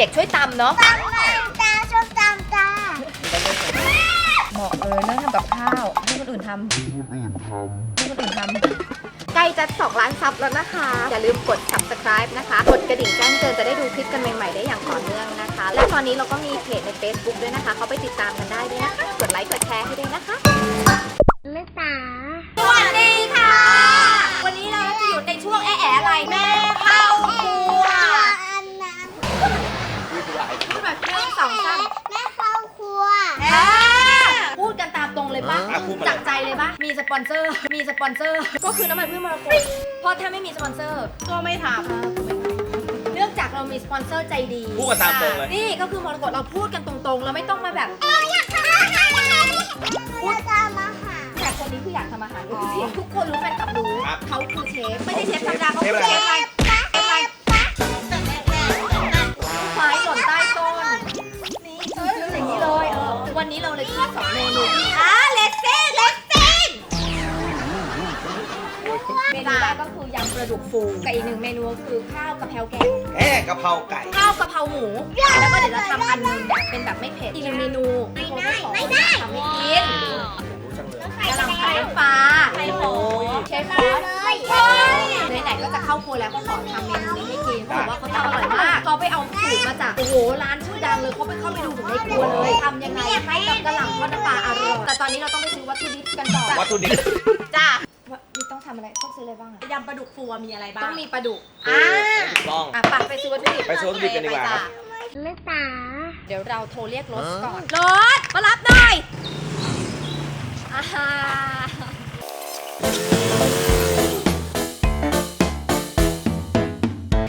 ด็กๆช่วยตำเนาะตำตาชอบตำตาบอกเลยเรื่องทำกับข้าวให้คนอื่นทำให้คนอื่นทำใกล้จะ2ล้านซับแล้วนะคะ อย่าลืมกด subscribe นะคะ กดกระดิ่งแจ้งเตือนจะได้ดูคลิปกันใหม่ๆได้อย่างต่อเนื่องนะคะ และตอนนี้เราก็มีเพจใน Facebook ด้วยนะคะ เขาไปติดตามกันได้ด้วย อะพูดมาเลยจากใจเลยปะมีสปอนเซอร์ มีสปอนเซอร์ ก็คือน้ำมันพืชมรกตเพราะถ้าไม่มีสปอนเซอร์ก็ไม่ทำเนื่องจากเรามีสปอนเซอร์ใจดี พูดกันตามตรงเลยนี่ก็คือมรกตเราพูดกันตรงๆ เราไม่ต้องมาแบบอยากทำอาหารพูดทำอาหารแต่คนนี้คืออยากทำอาหารรู้สิทุกคนรู้แฟนคลับรู้ครับเขาคือเชฟ ไม่ใช่เชฟธรรมดาเขาคือเชเชฟำปลาดุกฟูกับอีกหนึ่งเมนูก็คือข้าวกะเพราแกง แค่กะเพราไก่ ข้าวกะเพราหมู แล้วก็เดี๋ยวจะทำอันหนึงแบบเป็นแบบไม่เผ็ด อีกหนึ่งเมนูที่โค้ชสอนทำให้กินรู้จังเลยกะหล่ำผัดน้ำปลาไข่โหเชฟบอสไหนๆก็จะเข้าครัวแล้วก็ขอทำเมนูนี้ให้กินเขาบอกว่าเขาทำอร่อยมากเขาไปเอาสูตรมาจากโอ้โหร้านชื่อดังเลยเขาไปเข้าไปดูถึงในครัวเลยทำยังไงให้กับกะหล่ำทอดน้ำปลาอร่อยแต่ตอนนี้เราต้องไปซื้อวัตถุดิบกันต่อวัตถุดิบจ้า นี่ต้องทำอะไรต้องซื้ออะไรบ้างอะยำปลาดุกฟูอะมีอะไรบ้างต้องมีปลาดุกอ่าถูกต้อง อะไปไปซื้อวัตถุดิบไปซื้อวัตถุดิบกันดีกว่าครับแม่ตาเดี๋ยวเราโทรเรียกรถก่อนรถมารับหน่อยอ่าฮะ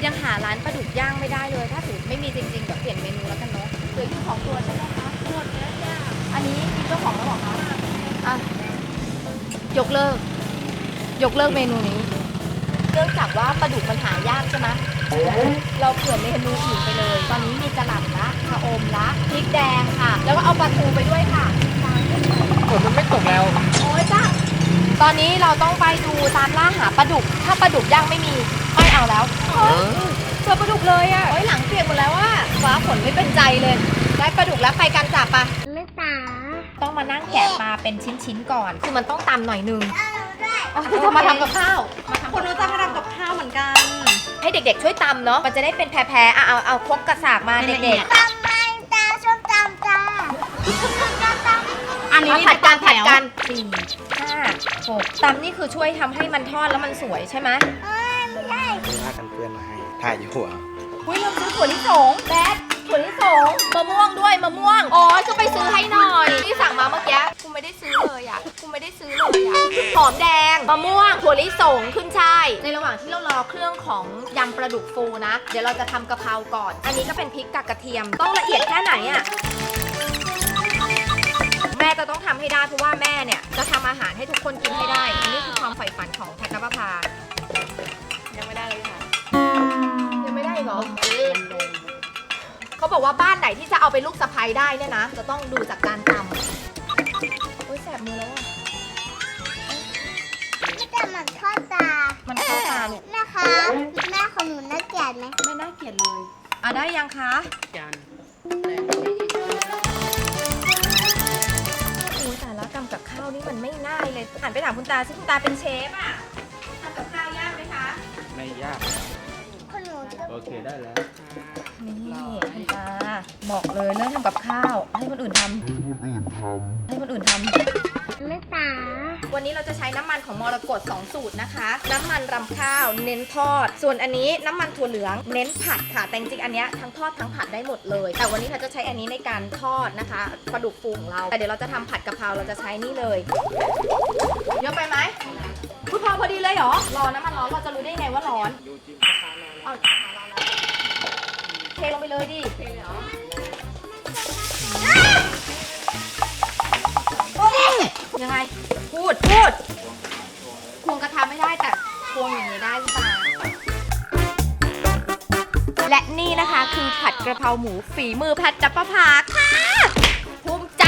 ยังหาร้านปลาดุกย่างไม่ได้เลย ถ้าถือไม่มีจริงๆเดี๋ยวเปลี่ยนเมนูแล้วกันเนาะเหลืออยู่ของตัวใช่ไหมคะหมดแล้วจ้าอันนี้มีเจ้าของแล้วเหรอคะอะยกเลิก ยกเลิกเมนูนี้ เนื่องจากว่าปลาดุกมันหายากใช่ไหมเราเปลี่ยนเมนูอื่นไปเลย ตอนนี้มีกระหล่ำละชะอมละพริกแดงค่ะ แล้วก็เอาปลาทูไปด้วยค่ะฝนมันไม่ตกแล้ว โอ้ยจ้าตอนนี้เราต้องไปดูตามล่าหาปลาดุก ถ้าปลาดุกย่างไม่มีไม่เอาแล้วเฮ้ยเจอปลาดุกเลยอะเฮ้ยหลังเปียกหมดแล้วว่าฟ้าฝนไม่เป็นใจเลย ได้ปลาดุกแล้วไปกันจับปะแม่ตาต้องมานั่งแกะมาเป็นชิ้นๆก่อน คือมันต้องตำหน่อยนึงเอาด้วยอ๋อ จะมาทำกับข้าวคนรู้จักมาทำกับข้าวเหมือนกัน ให้เด็กๆช่วยตำเนาะ มันจะได้เป็นแพรๆอะเอาเอาครกกระสากมานั่นแหละเด็กๆ ตำมันตาชอบตำตาตาตำอันนี้เอาผัดกันเป็ผัดแถวกันสี่ห้าหกตำนี่คือช่วยทำให้มันทอดแล้วมันสวยใช่ไหมเอ้ยไม่ได้ผ้ากันเปื้อนมาให้ถ่ายอยู่หัวอุ้ยเราซื้อถั่วลิสงแบท ถั่วลิสงมะม่วงด้วยมะม่วง อ๋อก็ไปซื้อให้หน่อยที่สั่งมาเมื่อกี้กูไม่ได้ซื้อเลยอะกูไม่ได้ซื้อเลยอะหอมแดงมะม่วงถั่วลิสงขึ้นช่ายในระหว่างที่เรารอเครื่องของยำปลาดุกฟูนะ เดี๋ยวเราจะทำกะเพราก่อน อันนี้ก็เป็นพริกกับกระเทียมต้องละเอียดแค่ไหนอะแม่จะต้องทำให้ได้เพราะว่าแม่เนี่ยจะทำอาหารให้ทุกคนกินให้ได้ อันนี้คือความใฝ่ฝันของแพทย์นภพายังไม่ได้เลยค่ะ ยังไม่ได้เหรอ เขาบอกว่าบ้านไหนที่จะเอาไปลูกสะใภ้ได้เนี่ยนะ จะต้องดูจากการตำโอ้ยแสบมือแล้วอะไม่แต่มันทอดตามันเข้าตาลูกแม่คะแม่ของหนูน่าเกลียดไหมไม่น่าเกลียดเลยอะได้ยังคะจานโอ้ยแต่ละกำกับข้าวนี่มันไม่ง่ายเลยหันไปถามคุณตาสิคุณตาเป็นเชฟอะทำกับข้าวยากไหมคะ ไม่ยาก ของหนูจะโอเคได้แล้ว นี่คุณตาบอกเลยเรื่องทำกับข้าว ให้คนอื่นทำให้คนอื่นทำแม่ตาวันนี้เราจะใช้น้ำมันของมรกต2สูตรนะคะ น้ำมันรำข้าวเน้นทอด ส่วนอันนี้น้ำมันถั่วเหลืองเน้นผัดค่ะ แต่จริงๆอันเนี้ยทั้งทอดทั้งผัดได้หมดเลย แต่วันนี้เราจะใช้อันนี้ในการทอดนะคะปลาดุกฟูของเรา แต่เดี๋ยวเราจะทำผัดกะเพราเราจะใช้นี่เลยเยอะไปไหมคุณพอพอดีเลยเหรอ รอน้ำมันร้อนเราจะรู้ได้ไงว่าร้อนเอา เทลงไปเลยดิยังไง พูด พูด ควงกระทะไม่ได้แต่ควงอย่างนี้ได้คุณตาและนี่นะคะคือผัดกระเพราหมูฝีมือแพทย์จับประภาค่ะภูมิใจ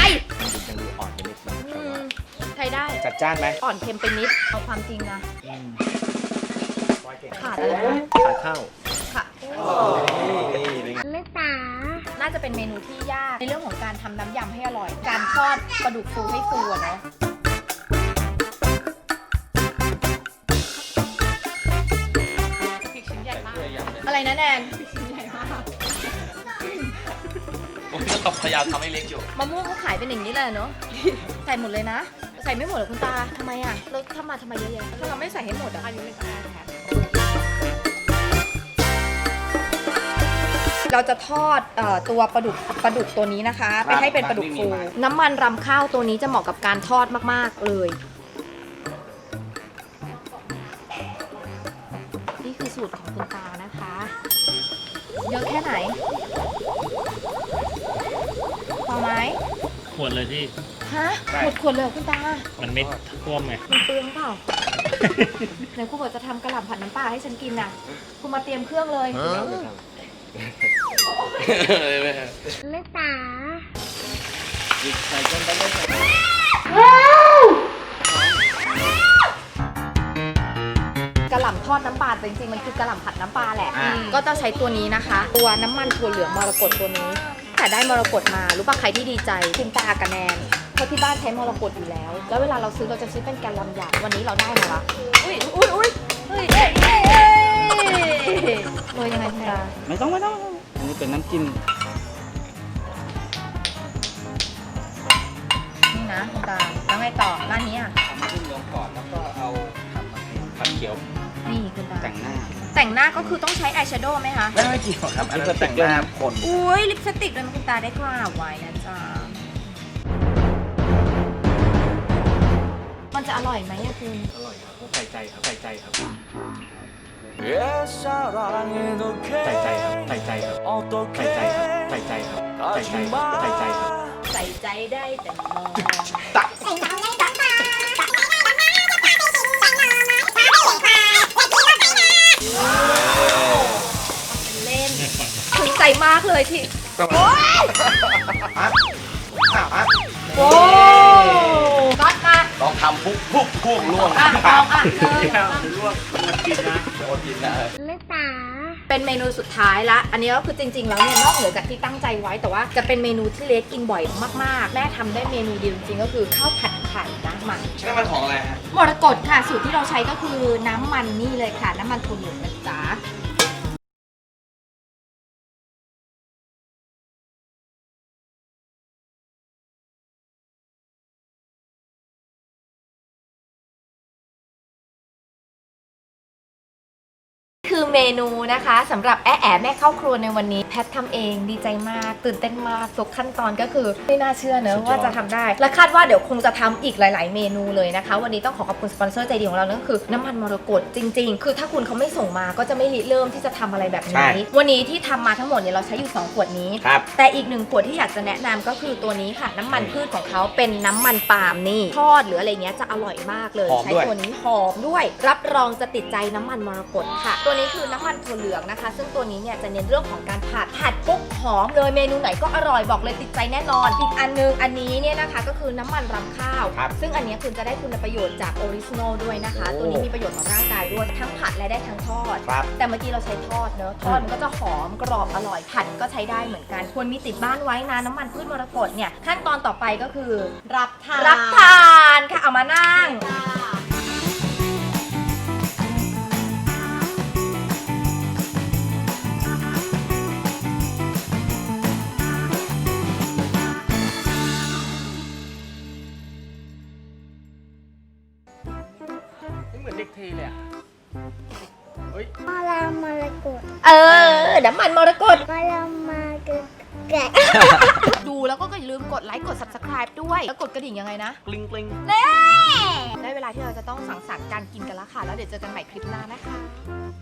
ยังดูอ่อนไปนิดนึงอืมใช้ได้ จัดจ้านไหมอ่อนเค็มไปนิด เอาความจริงนะอืมขาดอะไรนะขาดข้าวค่ะ จะเป็นเมนูที่ยากในเรื่องของการทำน้ำยำให้อร่อย การทอดปลาดุกฟูให้ฟูอะเนาะพริกชิ้นใหญ่มากอะไรนะแนนชิ้นใหญ่มากผมก็พยายามทำให้เล็กอยู่ มะม่วงเขาขายเป็นอย่างนี้เลยเนาะ ใส่หมดเลยนะ ใส่ไม่หมดเหรอคุณตาทำไมอะเราทำมาทำไมเยอะแยะถ้าเราไม่ใส่ให้หมดอะอันนี้ไม่ใช่ค่ะ เราจะทอดเอ่อตัวปลาดุกปลาดุกตัวนี้นะคะ ไปให้เป็นปลาดุกฟูน้ำมันรำข้าวตัวนี้จะเหมาะกับการทอดมากๆเลยนี่คือสูตรของคุณตานะคะ เยอะแค่ไหนพอไหมขวดเลยที่ ฮะหมดขวดเลยเหรอคุณตา มันไม่ท่วมไง มันเปลืองเปล่า ไหนครูบอกจะทำกระหล่ำผัดน้ำปลาให้ฉันกินน่ะคุณมาเตรียมเครื่องเลย ไม่ตาใส่จนไปเลยกระหล่ำทอดน้ำปลาแต่จริงๆ มันคือกระหล่ำผัดน้ำปลาแหละอ่าก็ต้องใช้ตัวนี้นะคะ ตัวน้ำมันถั่วเหลืองมรกตตัวนี้ แต่ได้มรกตมา รู้ป่ะใครที่ดีใจคุณตากับแนนเพราะที่บ้านใช้มรกตอยู่แล้ว แล้วเวลาเราซื้อเราจะซื้อเป็นแกลลอนใหญ่วันนี้เราได้มาละอุ้ยอุ้ยอุ้ยเฮ้ย โรยยังไงคุณตาไม่ต้องไม่ต้อง อันนี้เป็นน้ำจิ้มนี่นะคุณตาแล้วไงต่อร้านนี้อะทำขึ้นลงก่อนแล้วก็เอาทำมาให้ผัดเขียวนี่คุณตาแต่งหน้า แต่งหน้าก็คือต้องใช้อายแชโดว์ไหมคะ ไม่ไม่เกี่ยวครับ อันนี้แต่งหน้าคนอุ้ยลิปสติกเลยมันคุณตาได้กล้าไว้นะจ๊ะมันจะอร่อยไหมอะคุณ อร่อยครับใส่ใจครับใส่ใจครับ ใส่ใส่ใจใจครับใส่ใส่ใจใจครับใส่ใจครับใส่ใจครับใส่ใจครับใส่ใจครับ ใส่ใจได้แต่มองใส่น้ำไม่ต้องตาตักไม่ได้น้ำมาจะพาไปกินใส่น้ำมาตาไม่เห็นควายจะกินก็ไปนะเล่นถึงใจมากเลยที่อะอ้าวอะโอ้ก๊อตมา ลองทำปุ๊บปุ๊บปุ๊บล่วงอะลองอะเลยลวกมันกินนะโดนกินนะเออไม่ตาเป็นเมนูสุดท้ายละ อันนี้ก็คือจริง ๆ แล้วเนี่ยนอกเหนือจากที่ตั้งใจไว้แต่ว่าจะเป็นเมนูที่เล็กกินบ่อยมากๆ แม่ทำได้เมนูเดียวจริงๆก็คือข้าวผัดไข่น้ำมันน้ำมันของอะไรฮะมรกตค่ะสูตรที่เราใช้ก็คือน้ำมันนี่เลยค่ะ น้ำมันถั่วเหลืองนะจ๊ะ เมนูนะคะสำหรับแอะแอะแม่เข้าครัวในวันนี้แพททำเองดีใจมาก ตื่นเต้นมากทุกขั้นตอนก็คือไม่น่าเชื่อเนอะว่าจะทำได้ และคาดว่าเดี๋ยวคงจะทำอีกหลาย ๆ เมนูเลยนะคะ วันนี้ต้องขอขอบคุณสปอนเซอร์ใจดีของเรานั่นก็คือน้ำมันมรกตจริง ๆ คือถ้าคุณเขาไม่ส่งมาก็จะไม่ริเริ่มที่จะทำอะไรแบบนี้ วันนี้ที่ทำมาทั้งหมดเนี่ยเราใช้อยู่2ขวดนี้ ครับ แต่อีกหนึ่งขวดที่อยากจะแนะนำก็คือตัวนี้ค่ะ น้ำมันพืชของเขาเป็นน้ำมันปาล์มนี่ทอดหรืออะไรเงี้ยจะอร่อยมากเลย หอมใช้ด้วย ตัวนี้หอมด้วย รับรองจะติดใจน้ำมันมรกตค่ะ ตัวนี้คือน้ำมันถั่วเหลืองนะคะ ซึ่งตัวนี้เนี่ยจะเน้นเรื่องของการผัดผัดปุ๊บหอมเลยเมนูไหนก็อร่อยบอกเลยติดใจแน่นอน อีกอันนึงอันนี้เนี่ยนะคะก็คือน้ำมันรำข้าว ครับซึ่งอันเนี้ยคุณจะได้คุณประโยชน์จากออริจินอลด้วยนะคะ โอ้ ตัวนี้มีประโยชน์ต่อร่างกายด้วยทั้งผัดและได้ทั้งทอด ครับ แต่เมื่อกี้เราใช้ทอดเนอะทอดมันก็จะหอมกรอบอร่อยผัดก็ใช้ได้เหมือนกัน ควรมีติดบ้านไว้นะน้ำมันพืชมรกตเนี่ยขั้นตอนต่อไปก็คือ รับทาน รับทานค่ะเอามานั่งนี่เหมือนเทเลยอะเฮ้ยมาลามาลากดเออน้ำมันมรกตมาลามาเกดแกะดูแล้วก็อย่าลืมกดไลค์กด subscribe ด้วย แล้วกดกระดิ่งยังไงนะ กลิ้งกลิ้งได้เวลาที่เราจะต้องสังสรรค์การกินกันแล้วค่ะ แล้วเดี๋ยวเจอกันใหม่คลิปหน้านะคะ